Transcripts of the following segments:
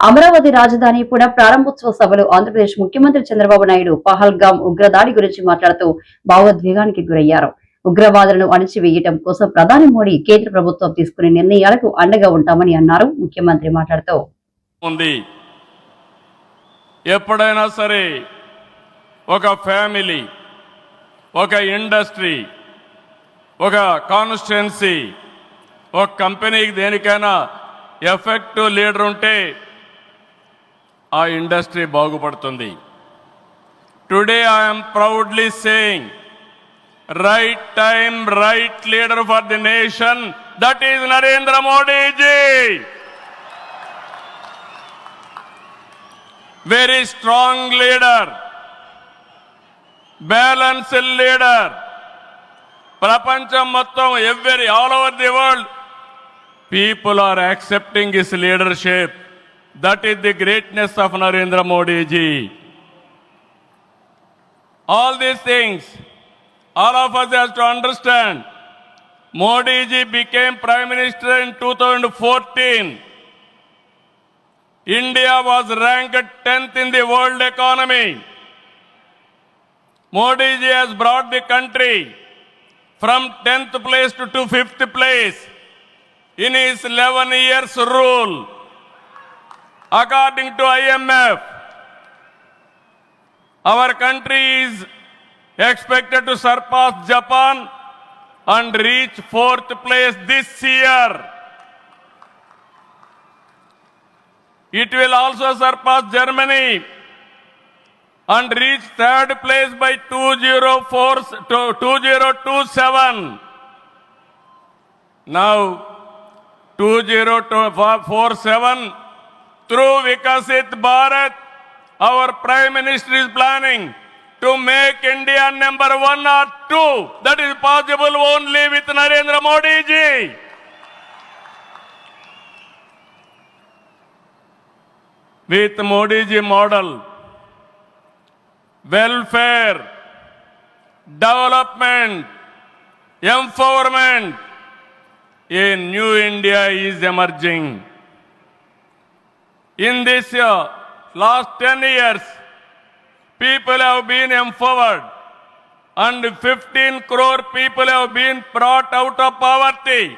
అమరావతి రాజధాని పునః ప్రారంభోత్సవ సభలో ఆంధ్రప్రదేశ్ ముఖ్యమంత్రి చంద్రబాబు నాయుడు పహల్గాం ఉగ్రదాడి గురించి మాట్లాడుతూ భావోద్వేగానికి గురయ్యారు. ఉగ్రవాదులను అణిచివేయటం కోసం ప్రధాని మోడీ కేంద్ర ప్రభుత్వం తీసుకునే నిర్ణయాలకు అండగా ఉంటామని అన్నారు. ముఖ్యమంత్రి మాట్లాడుతూ ఉంది. ఎప్పుడైనా సరే ఒక ఫ్యామిలీ ఒక ఇండస్ట్రీ ఒక కాన్స్టిట్యున్సీ ఒక కంపెనీకి దేనికైనా ఎఫెక్టివ్ లీడర్ ఉంటే ఆ ఇండస్ట్రీ బాగుపడుతుంది. Today I'm proudly saying right time right leader for the nation that is Narendra Modiji very strong leader balanced leader ప్రపంచం మొత్తం every all over the world people are accepting his leadership That is the greatness of Narendra Modi ji. All these things, all of us have to understand. Modi ji became Prime Minister in 2014. India was ranked 10th in the world economy. Modi ji has brought the country from 10th place to 5th place in his 11 years rule. According to IMF, our country is expected to surpass Japan and reach fourth place this year. It will also surpass Germany and reach third place by 204 2027. Now, 2047, through Vikasit Bharat, our Prime Minister is planning to make India number one or two. That is possible only with Narendra Modi ji. with Modi ji model, welfare, development, empowerment, a new India is emerging. In this year, last 10 years, people have been empowered and 15 crore people have been brought out of poverty.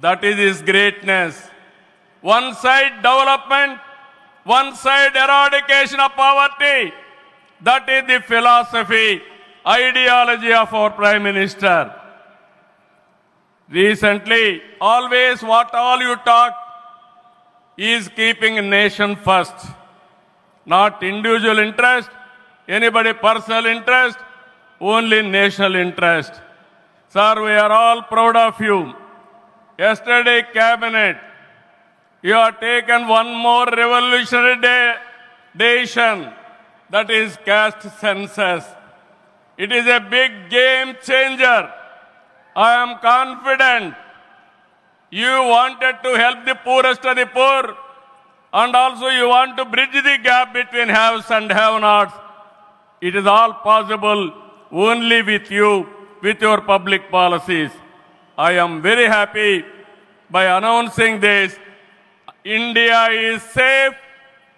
That is his greatness. One side development, one side eradication of poverty. That is the philosophy, ideology of our Prime Minister. Recently, always what all you talk is keeping nation first, not individual interest, anybody personal interest, only national interest. Sir, we are all proud of you. Yesterday, cabinet, you have taken one more revolutionary de- decision that is caste census. It is a big game changer. I am confident you wanted to help the poorest the poor and also you want to bridge the gap between haves and have nots it is all possible only with you with your public policies I am very happy by announcing this India is safe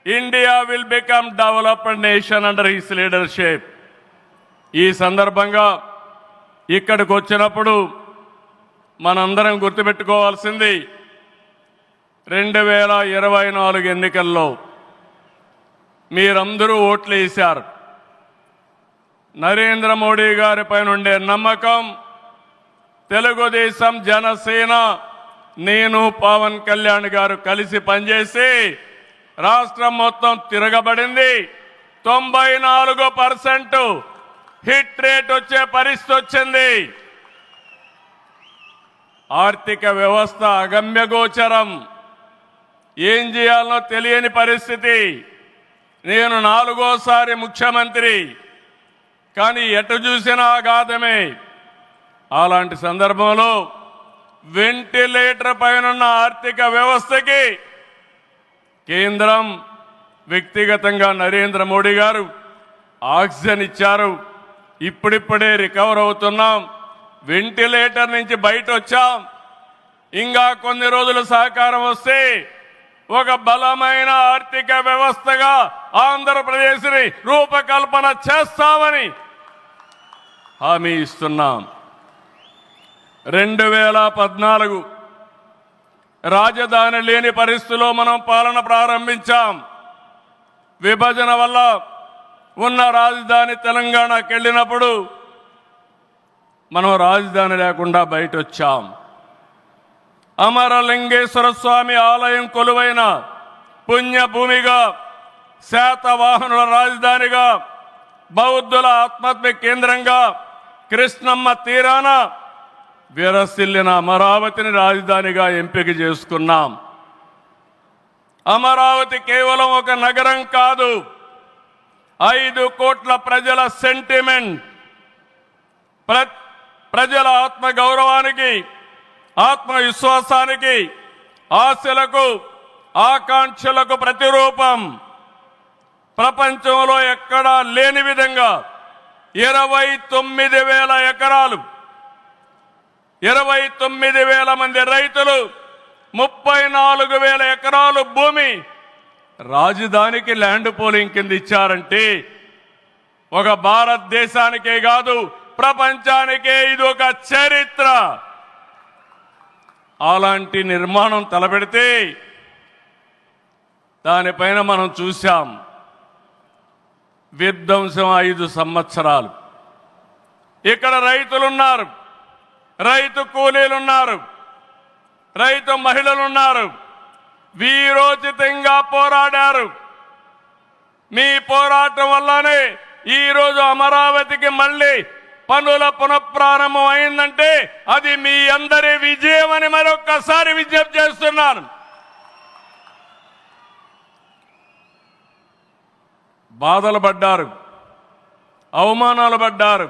India will become developed nation under his leadership ఈ సందర్భంగా ఇక్కడికి వచ్చినప్పుడు మనందరం గుర్తుపెట్టుకోవాల్సింది రెండు వేల ఇరవై నాలుగు ఎన్నికల్లో మీరందరూ ఓట్లు వేశారు. నరేంద్ర మోడీ గారి పైన ఉండే నమ్మకం తెలుగుదేశం జనసేన నేను పవన్ కళ్యాణ్ గారు కలిసి పనిచేసి రాష్ట్రం మొత్తం తిరగబడింది. తొంభై నాలుగు పర్సెంట్ హిట్ రేట్ వచ్చే పరిస్థితి వచ్చింది. ఆర్థిక వ్యవస్థ అగమ్యగోచరం ఏం చేయాలో తెలియని పరిస్థితి. నేను నాలుగోసారి ముఖ్యమంత్రి. కానీ ఎటు చూసినా అగాధమే. అలాంటి సందర్భంలో వెంటిలేటర్ పైన ఆర్థిక వ్యవస్థకి కేంద్రం వ్యక్తిగతంగా నరేంద్ర మోడీ గారు ఆక్సిజన్ ఇచ్చారు. ఇప్పుడిప్పుడే రికవర్ అవుతున్నాం. వెంటిలేటర్ నుంచి బయట వచ్చాం ఇంకా కొన్ని రోజులు సహకారం వస్తే ఒక బలమైన ఆర్థిక వ్యవస్థగా ఆంధ్రప్రదేశ్ని రూపకల్పన చేస్తామని హామీ ఇస్తున్నాం. రెండు వేల పద్నాలుగు రాజధాని లేని పరిస్థితిలో మనం పాలన ప్రారంభించాం. విభజన వల్ల ఉన్న రాజధాని తెలంగాణకి వెళ్ళినప్పుడు మనం రాజధాని లేకుండా బయట వచ్చాం అమరలింగేశ్వర స్వామి ఆలయం కొలువైన పుణ్యభూమిగా శాతవాహనుల రాజధానిగా బౌద్ధుల ఆత్మహత్య కేంద్రంగా కృష్ణమ్మ తీరాన విరసిల్లిన అమరావతిని రాజధానిగా ఎంపిక చేసుకున్నాం. అమరావతి కేవలం ఒక నగరం కాదు ఐదు కోట్ల ప్రజల సెంటిమెంట్. ప్రతి ప్రజల ఆత్మ గౌరవానికి ఆత్మవిశ్వాసానికి ఆశలకు ఆకాంక్షలకు ప్రతిరూపం. ప్రపంచంలో ఎక్కడా లేని విధంగా ఇరవై తొమ్మిది వేల ఎకరాలు ఇరవై తొమ్మిది వేల మంది రైతులు ముప్పై నాలుగు వేల ఎకరాలు భూమి రాజధానికి ల్యాండ్ పోలింగ్ కింద ఇచ్చారంటే ఒక భారతదేశానికే కాదు ప్రపంచానికే ఇది ఒక చరిత్ర. అలాంటి నిర్మాణం తలపెడితే దానిపైన మనం చూశాం విధ్వంసం ఐదు సంవత్సరాలు. ఇక్కడ రైతులున్నారు రైతు కూలీలున్నారు రైతు మహిళలున్నారు వీరోచితంగా పోరాడారు. మీ పోరాటం వల్లనే ఈ రోజు అమరావతికి మళ్ళీ పనుల పునఃప్రారంభం అయిందంటే అది మీ అందరి విజయం అని మరొక్కసారి విజ్ఞప్తి చేస్తున్నాను. బాధలు పడ్డారు అవమానాలు పడ్డారు